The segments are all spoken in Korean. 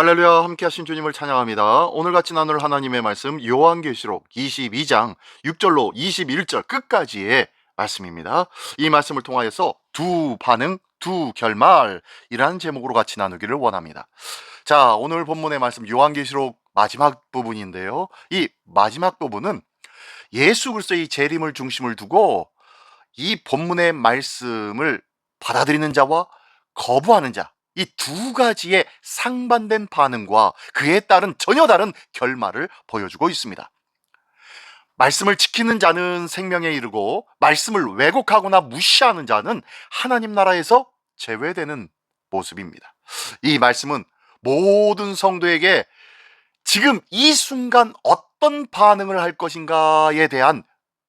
할렐루야 함께 하신 주님을 찬양합니다. 오늘 같이 나눌 하나님의 말씀 요한계시록 22장 6절로 21절 끝까지의 말씀입니다. 이 말씀을 통하여서 두 반응, 두 결말이라는 제목으로 같이 나누기를 원합니다. 자, 오늘 본문의 말씀 요한계시록 마지막 부분인데요. 이 마지막 부분은 예수 그리스도의 재림을 중심을 두고 이 본문의 말씀을 받아들이는 자와 거부하는 자, 이 두 가지의 상반된 반응과 그에 따른 전혀 다른 결말을 보여주고 있습니다. 말씀을 지키는 자는 생명에 이르고 말씀을 왜곡하거나 무시하는 자는 하나님 나라에서 제외되는 모습입니다. 이 말씀은 모든 성도에게 지금 이 순간 어떤 반응을 할 것인가에 대한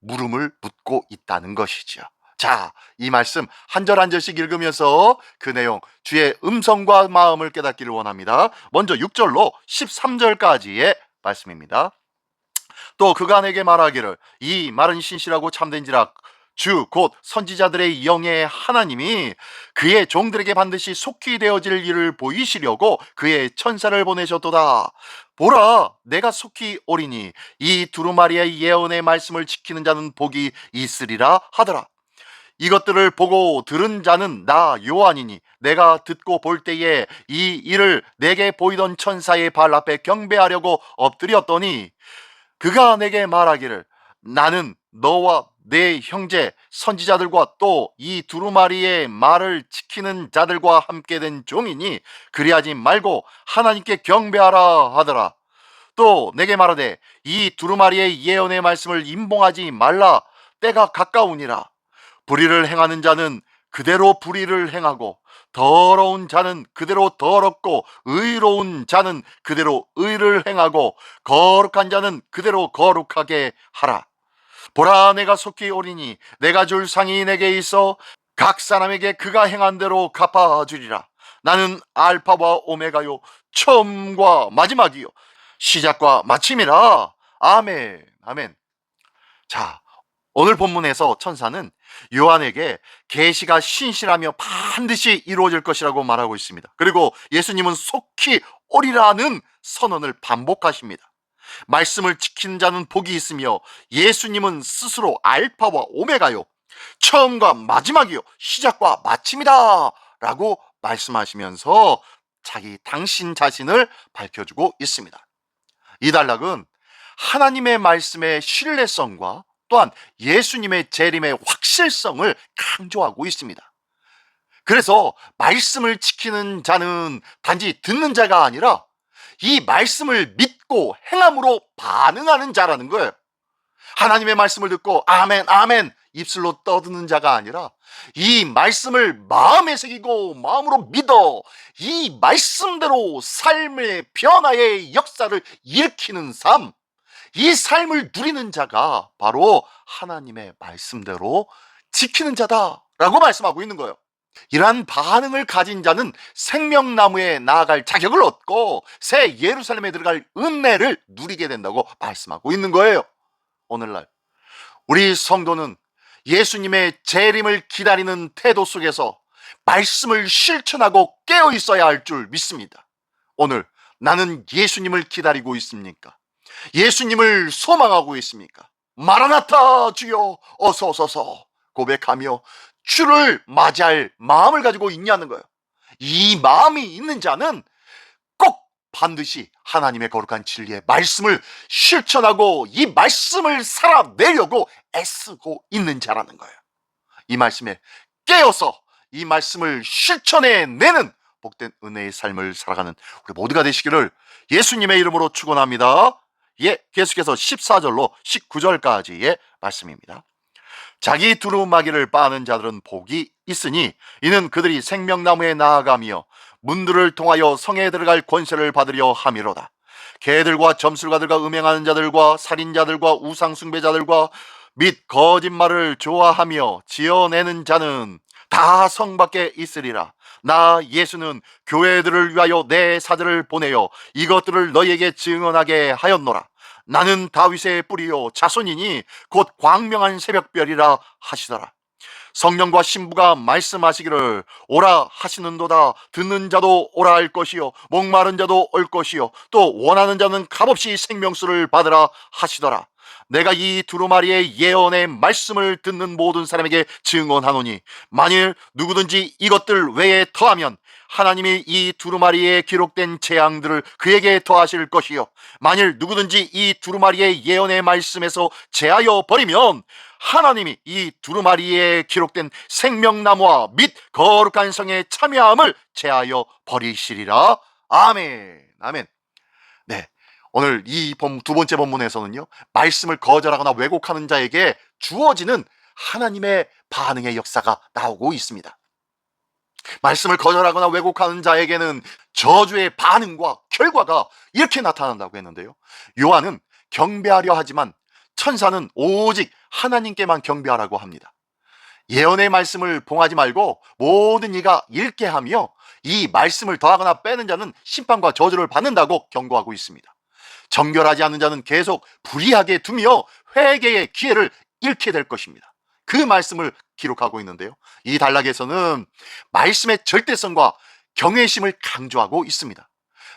물음을 묻고 있다는 것이죠. 자, 이 말씀 한 절 한 절씩 읽으면서 그 내용 주의 음성과 마음을 깨닫기를 원합니다. 먼저 6절로 13절까지의 말씀입니다. 또 그간에게 말하기를 이 말은 신실하고 참된지라 주 곧 선지자들의 영의 하나님이 그의 종들에게 반드시 속히 되어질 일을 보이시려고 그의 천사를 보내셨도다. 보라, 내가 속히 오리니 이 두루마리의 예언의 말씀을 지키는 자는 복이 있으리라 하더라. 이것들을 보고 들은 자는 나 요한이니 내가 듣고 볼 때에 이 일을 내게 보이던 천사의 발 앞에 경배하려고 엎드렸더니 그가 내게 말하기를 나는 너와 내 형제 선지자들과 또 이 두루마리의 말을 지키는 자들과 함께 된 종이니 그리하지 말고 하나님께 경배하라 하더라. 또 내게 말하되 이 두루마리의 예언의 말씀을 임봉하지 말라 때가 가까우니라. 불의를 행하는 자는 그대로 불의를 행하고 더러운 자는 그대로 더럽고 의로운 자는 그대로 의를 행하고 거룩한 자는 그대로 거룩하게 하라. 보라 내가 속히 오리니 내가 줄 상이 내게 있어 각 사람에게 그가 행한 대로 갚아주리라. 나는 알파와 오메가요 처음과 마지막이요 시작과 마침이라. 아멘. 아멘. 자, 오늘 본문에서 천사는 요한에게 계시가 신실하며 반드시 이루어질 것이라고 말하고 있습니다. 그리고 예수님은 속히 오리라는 선언을 반복하십니다. 말씀을 지키는 자는 복이 있으며 예수님은 스스로 알파와 오메가요. 처음과 마지막이요. 시작과 마침이다. 라고 말씀하시면서 자기 당신 자신을 밝혀주고 있습니다. 이 단락은 하나님의 말씀의 신뢰성과 또한 예수님의 재림의 확실성을 강조하고 있습니다. 그래서 말씀을 지키는 자는 단지 듣는 자가 아니라 이 말씀을 믿고 행함으로 반응하는 자라는 거예요. 하나님의 말씀을 듣고 아멘, 아멘 입술로 떠드는 자가 아니라 이 말씀을 마음에 새기고 마음으로 믿어 이 말씀대로 삶의 변화의 역사를 일으키는 삶, 이 삶을 누리는 자가 바로 하나님의 말씀대로 지키는 자다라고 말씀하고 있는 거예요. 이러한 반응을 가진 자는 생명나무에 나아갈 자격을 얻고 새 예루살렘에 들어갈 은혜를 누리게 된다고 말씀하고 있는 거예요. 오늘날 우리 성도는 예수님의 재림을 기다리는 태도 속에서 말씀을 실천하고 깨어 있어야 할 줄 믿습니다. 오늘 나는 예수님을 기다리고 있습니까? 예수님을 소망하고 있습니까? 마라나타 주여 어서 오소서 고백하며 주를 맞이할 마음을 가지고 있냐는 거예요. 이 마음이 있는 자는 꼭 반드시 하나님의 거룩한 진리의 말씀을 실천하고 이 말씀을 살아내려고 애쓰고 있는 자라는 거예요. 이 말씀에 깨어서 이 말씀을 실천해 내는 복된 은혜의 삶을 살아가는 우리 모두가 되시기를 예수님의 이름으로 축원합니다. 예, 계속해서 14절로 19절까지의 말씀입니다. 자기 두루마기를 빠는 자들은 복이 있으니 이는 그들이 생명나무에 나아가며 문들을 통하여 성에 들어갈 권세를 받으려 함이로다. 개들과 점술가들과 음행하는 자들과 살인자들과 우상숭배자들과 및 거짓말을 좋아하며 지어내는 자는 다 성 밖에 있으리라. 나 예수는 교회들을 위하여 내 사들을 보내어 이것들을 너희에게 증언하게 하였노라. 나는 다윗의 뿌리요 자손이니 곧 광명한 새벽별이라 하시더라. 성령과 신부가 말씀하시기를 오라 하시는도다 듣는 자도 오라 할 것이요 목마른 자도 올 것이요 또 원하는 자는 값없이 생명수를 받으라 하시더라 내가 이 두루마리의 예언의 말씀을 듣는 모든 사람에게 증언하노니 만일 누구든지 이것들 외에 더하면 하나님이 이 두루마리에 기록된 재앙들을 그에게 더하실 것이요. 만일 누구든지 이 두루마리의 예언의 말씀에서 제하여 버리면 하나님이 이 두루마리에 기록된 생명나무와 및 거룩한 성의 참여함을 제하여 버리시리라. 아멘. 아멘. 네 오늘 이 두 번째 본문에서는요 말씀을 거절하거나 왜곡하는 자에게 주어지는 하나님의 반응의 역사가 나오고 있습니다 말씀을 거절하거나 왜곡하는 자에게는 저주의 반응과 결과가 이렇게 나타난다고 했는데요. 요한은 경배하려 하지만 천사는 오직 하나님께만 경배하라고 합니다. 예언의 말씀을 봉하지 말고 모든 이가 읽게 하며 이 말씀을 더하거나 빼는 자는 심판과 저주를 받는다고 경고하고 있습니다. 정결하지 않는 자는 계속 불의하게 두며 회개의 기회를 잃게 될 것입니다. 그 말씀을 기록하고 있는데요. 이 단락에서는 말씀의 절대성과 경외심을 강조하고 있습니다.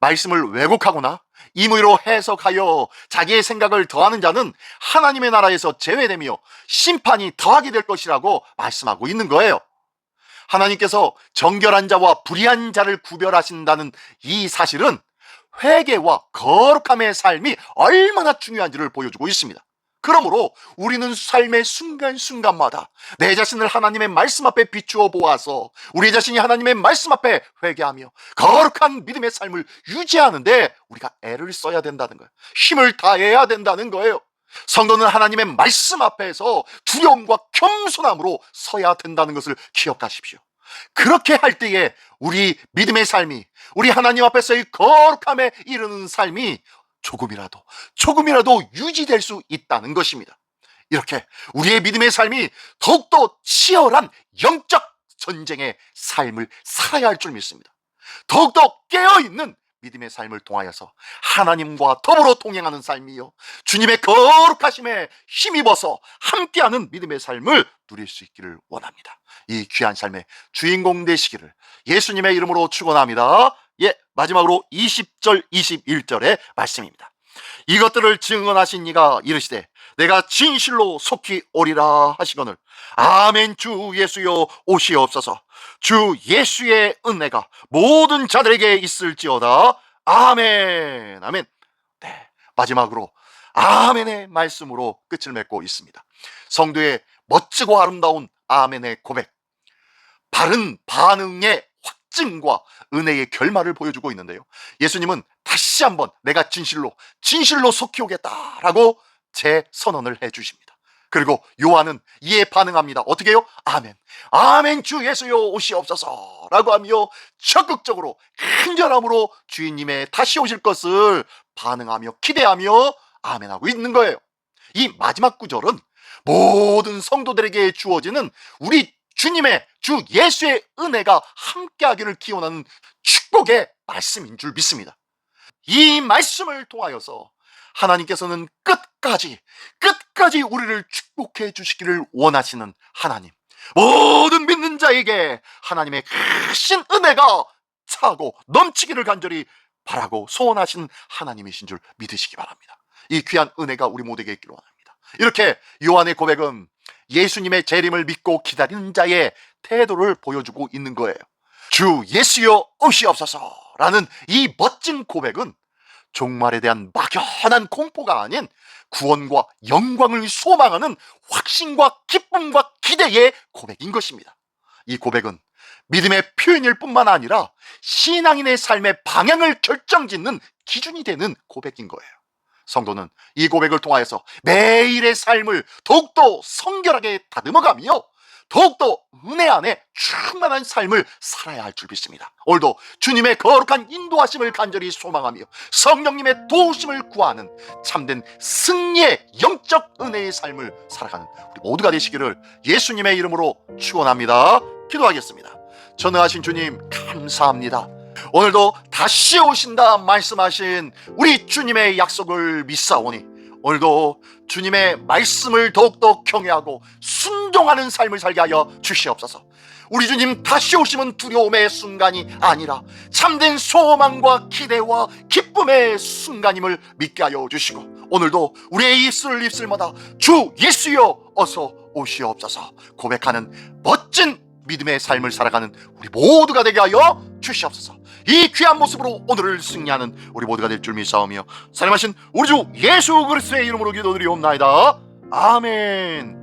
말씀을 왜곡하거나 임의로 해석하여 자기의 생각을 더하는 자는 하나님의 나라에서 제외되며 심판이 더하게 될 것이라고 말씀하고 있는 거예요. 하나님께서 정결한 자와 불의한 자를 구별하신다는 이 사실은 회개와 거룩함의 삶이 얼마나 중요한지를 보여주고 있습니다. 그러므로 우리는 삶의 순간순간마다 내 자신을 하나님의 말씀 앞에 비추어 보아서 우리 자신이 하나님의 말씀 앞에 회개하며 거룩한 믿음의 삶을 유지하는데 우리가 애를 써야 된다는 거예요. 힘을 다해야 된다는 거예요. 성도는 하나님의 말씀 앞에서 두려움과 겸손함으로 서야 된다는 것을 기억하십시오. 그렇게 할 때에 우리 믿음의 삶이 우리 하나님 앞에서의 거룩함에 이르는 삶이 조금이라도 조금이라도 유지될 수 있다는 것입니다. 이렇게 우리의 믿음의 삶이 더욱더 치열한 영적 전쟁의 삶을 살아야 할 줄 믿습니다. 더욱더 깨어있는 믿음의 삶을 통하여서 하나님과 더불어 동행하는 삶이요. 주님의 거룩하심에 힘입어서 함께하는 믿음의 삶을 누릴 수 있기를 원합니다. 이 귀한 삶의 주인공 되시기를 예수님의 이름으로 축원합니다. 예, 마지막으로 20절, 21절의 말씀입니다. 이것들을 증언하신 이가 이르시되 내가 진실로 속히 오리라 하시거늘. 아멘. 주 예수여 오시옵소서. 주 예수의 은혜가 모든 자들에게 있을지어다. 아멘. 아멘. 네 마지막으로 아멘의 말씀으로 끝을 맺고 있습니다. 성도의 멋지고 아름다운 아멘의 고백. 바른 반응의 확증과 은혜의 결말을 보여주고 있는데요. 예수님은 다시 한번 내가 진실로 진실로 속히 오겠다라고 재 선언을 해 주십니다. 그리고 요한은 이에 반응합니다. 어떻게 해요? 아멘. 아멘 주 예수여 오시옵소서 라고 하며 적극적으로 간절함으로 주인님의 다시 오실 것을 반응하며 기대하며 아멘하고 있는 거예요. 이 마지막 구절은 모든 성도들에게 주어지는 우리 주님의 주 예수의 은혜가 함께하기를 기원하는 축복의 말씀인 줄 믿습니다. 이 말씀을 통하여서 하나님께서는 끝까지 끝까지 우리를 축복해 주시기를 원하시는 하나님. 모든 믿는 자에게 하나님의 크신 은혜가 차고 넘치기를 간절히 바라고 소원하신 하나님이신 줄 믿으시기 바랍니다. 이 귀한 은혜가 우리 모두에게 있기를 원합니다. 이렇게 요한의 고백은 예수님의 재림을 믿고 기다리는 자의 태도를 보여주고 있는 거예요. 주 예수여 오시옵소서라는 이 멋진 고백은 종말에 대한 막연한 공포가 아닌 구원과 영광을 소망하는 확신과 기쁨과 기대의 고백인 것입니다. 이 고백은 믿음의 표현일 뿐만 아니라 신앙인의 삶의 방향을 결정짓는 기준이 되는 고백인 거예요. 성도는 이 고백을 통하여서 매일의 삶을 더욱더 성결하게 다듬어가며 더욱더 은혜 안에 충만한 삶을 살아야 할 줄 믿습니다. 오늘도 주님의 거룩한 인도하심을 간절히 소망하며 성령님의 도우심을 구하는 참된 승리의 영적 은혜의 삶을 살아가는 우리 모두가 되시기를 예수님의 이름으로 축원합니다. 기도하겠습니다. 전능하신 주님 감사합니다. 오늘도 다시 오신다 말씀하신 우리 주님의 약속을 믿사오니 오늘도 주님의 말씀을 더욱더 경외하고 순종하는 삶을 살게 하여 주시옵소서. 우리 주님 다시 오시면 두려움의 순간이 아니라 참된 소망과 기대와 기쁨의 순간임을 믿게 하여 주시고 오늘도 우리의 입술을 입술마다 주 예수여 어서 오시옵소서 고백하는 멋진 믿음의 삶을 살아가는 우리 모두가 되게 하여 주시옵소서 이 귀한 모습으로 오늘을 승리하는 우리 모두가 될 줄 믿사오며 사랑하신 우리 주 예수 그리스도의 이름으로 기도드리옵나이다. 아멘